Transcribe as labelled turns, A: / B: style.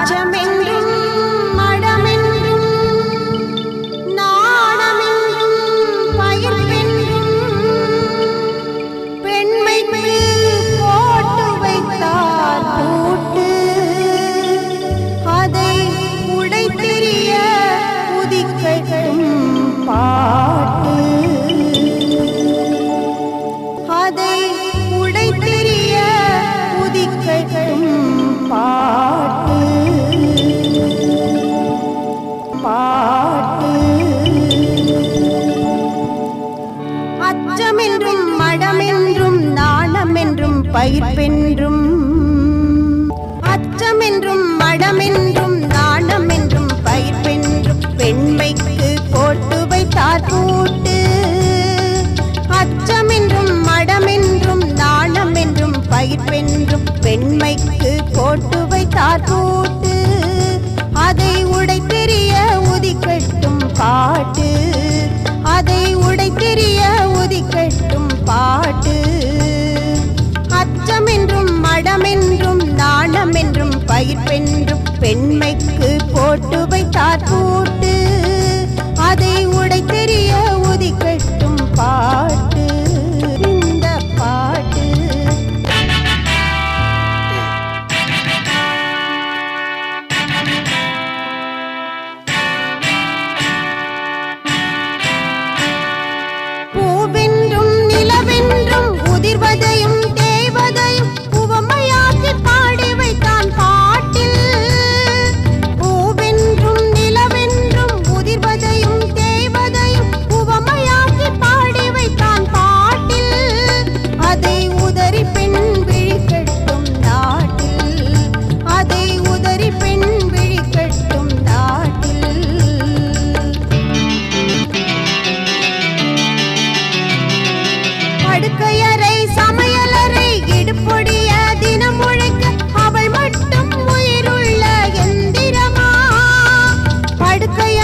A: I jam in வாய்ப்பென்றும் அச்சமென்றும் மடமென்றும் தானமென்றும் என்றும் பயிர்ப்பென்றும் பெண்மைக்கு கோட்டு வைத்தார் கூட்டு அச்சமென்றும் மடமென்றும் தானமென்றும் என்றும் பயிர்ப்பென்றும் பெண்மைக்கு கோட்டு வைத்தார் கூட்டு பூட்டு படுக்கையறை சமையலறை இடுப்பொடிய தினம் முழுக்க அவள் மட்டும் உயிருள்ள எந்திரமா? படுக்கைய